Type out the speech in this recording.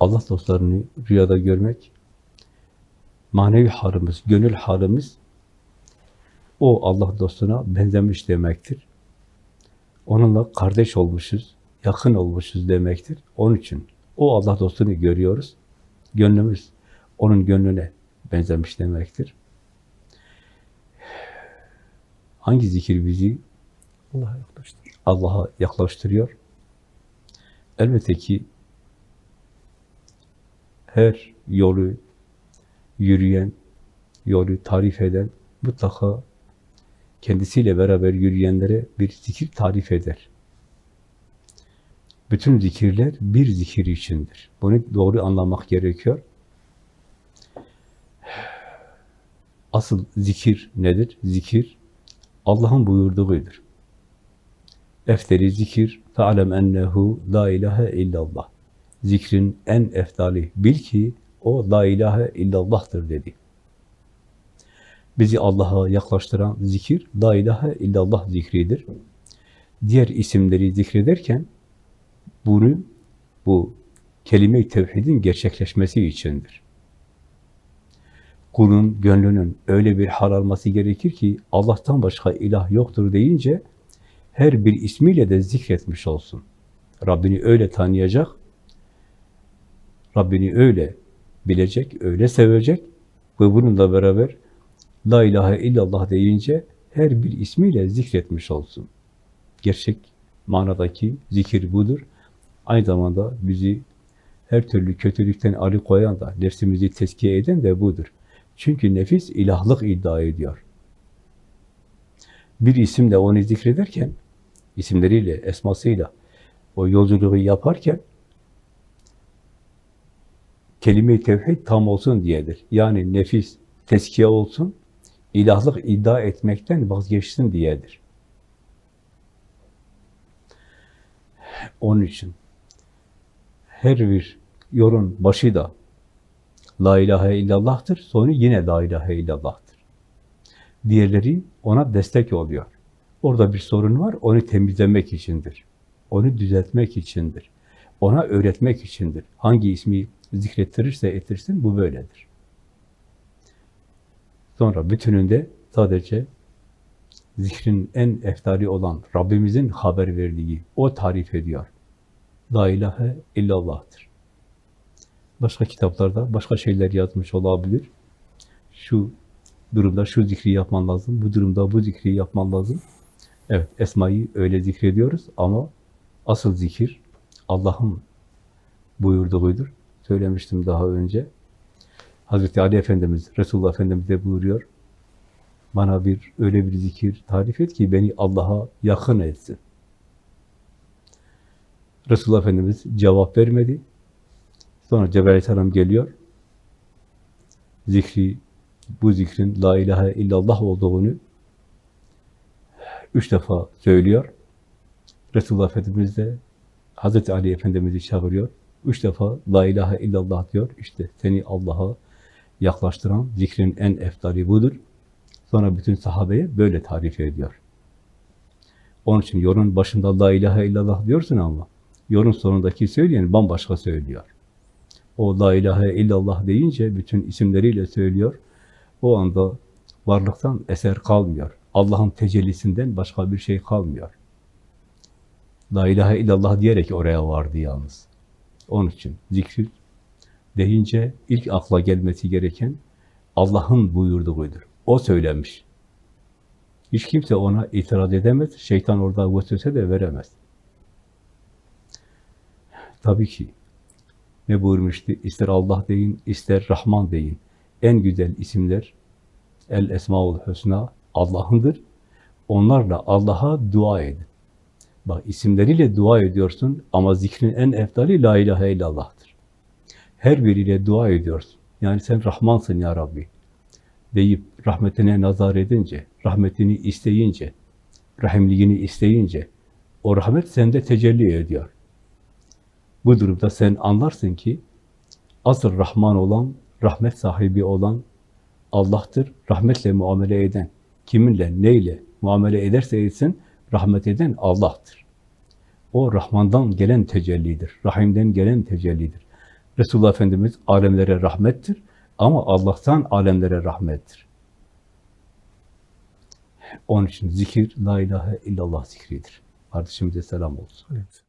Allah dostlarını rüyada görmek, manevi halimiz, gönül halimiz o Allah dostuna benzemiş demektir. Onunla kardeş olmuşuz, yakın olmuşuz demektir. Onun için o Allah dostunu görüyoruz. Gönlümüz onun gönlüne benzemiş demektir. Hangi zikir bizi Allah'a yaklaştır. Allah'a yaklaştırıyor? Elbette ki her yolu yürüyen, yolu tarif eden mutlaka kendisiyle beraber yürüyenlere bir zikir tarif eder. Bütün zikirler bir zikir içindir. Bunu doğru anlamak gerekiyor. Asıl zikir nedir? Zikir Allah'ın buyurduğudur. Efteri zikir fe'alem ennehu la ilahe illallah. Zikrin en eftali bil ki o la ilahe illallah'tır dedi. Bizi Allah'a yaklaştıran zikir la ilahe illallah zikridir. Diğer isimleri zikrederken bunu bu kelime-i tevhidin gerçekleşmesi içindir. Kulun gönlünün öyle bir hal alması gerekir ki Allah'tan başka ilah yoktur deyince her bir ismiyle de zikretmiş olsun. Rabbini öyle tanıyacak, Rabbini öyle bilecek, öyle sevecek ve bununla beraber La ilahe illallah deyince her bir ismiyle zikretmiş olsun. Gerçek manadaki zikir budur. Aynı zamanda bizi her türlü kötülükten alıkoyan da, nefsimizi tezkiye eden de budur. Çünkü nefis ilahlık iddia ediyor. Bir isimle onu zikrederken, isimleriyle, esmasıyla o yolculuğu yaparken kelime-i tevhid tam olsun diyedir. Yani nefis tezkiye olsun, ilahlık iddia etmekten vazgeçsin diyedir. Onun için her bir yolun başı da La ilahe illallah'tır, sonu yine La ilahe illallah'tır. Diğerleri ona destek oluyor. Orada bir sorun var, onu temizlemek içindir. Onu düzeltmek içindir. Ona öğretmek içindir. Hangi ismi zikrettirirse ettirsin, bu böyledir. Sonra bütününde sadece zikrin en eftali olan Rabbimizin haber verdiği, o tarif ediyor. La ilahe illallah'tır. Başka kitaplarda başka şeyler yazmış olabilir. Şu durumda şu zikri yapman lazım, bu durumda bu zikri yapman lazım. Evet, Esma'yı öyle zikrediyoruz ama asıl zikir Allah'ın buyurduğudur. Söylemiştim daha önce. Hazreti Ali Efendimiz, Resulullah Efendimiz de buyuruyor. Bana bir öyle bir zikir tarif et ki beni Allah'a yakın etsin. Resulullah Efendimiz cevap vermedi. Sonra Cebrail Aleyhisselam geliyor. Zikri, bu zikrin La ilahe illallah olduğunu üç defa söylüyor. Resulullah Efendimiz de Hazreti Ali Efendimiz'i çağırıyor. Üç defa La ilahe illallah diyor. İşte seni Allah'a yaklaştıran zikrin en eftali budur. Sonra bütün sahabeye böyle tarif ediyor. Onun için yolun başında La ilahe illallah diyorsun ama yolun sonundaki söyleyen bambaşka söylüyor. O La ilahe illallah deyince bütün isimleriyle söylüyor. O anda varlıktan eser kalmıyor. Allah'ın tecellisinden başka bir şey kalmıyor. La ilahe illallah diyerek oraya vardı yalnız. Onun için zikir deyince ilk akla gelmesi gereken Allah'ın buyurduğudur. O söylemiş. Hiç kimse ona itiraz edemez. Şeytan orada vesvese de veremez. Tabii ki ne buyurmuştu? İster Allah deyin, ister Rahman deyin. En güzel isimler El Esmaül Hüsna Allah'ındır. Onlarla Allah'a dua edin. Bak isimleriyle dua ediyorsun ama zikrin en eftali La ilahe illallah'tır. Her biriyle dua ediyorsun. Yani sen Rahmansın ya Rabbi deyip rahmetine nazar edince, rahmetini isteyince, rahimliğini isteyince o rahmet sende tecelli ediyor. Bu durumda sen anlarsın ki asıl Rahman olan, rahmet sahibi olan Allah'tır. Rahmetle muamele eden, kiminle, neyle muamele ederse etsin, rahmet eden Allah'tır. O Rahman'dan gelen tecellidir. Rahim'den gelen tecellidir. Resulullah Efendimiz alemlere rahmettir ama Allah'tan alemlere rahmettir. Onun için zikir, la ilahe illallah zikridir. Kardeşimize selam olsun. Aleyküm.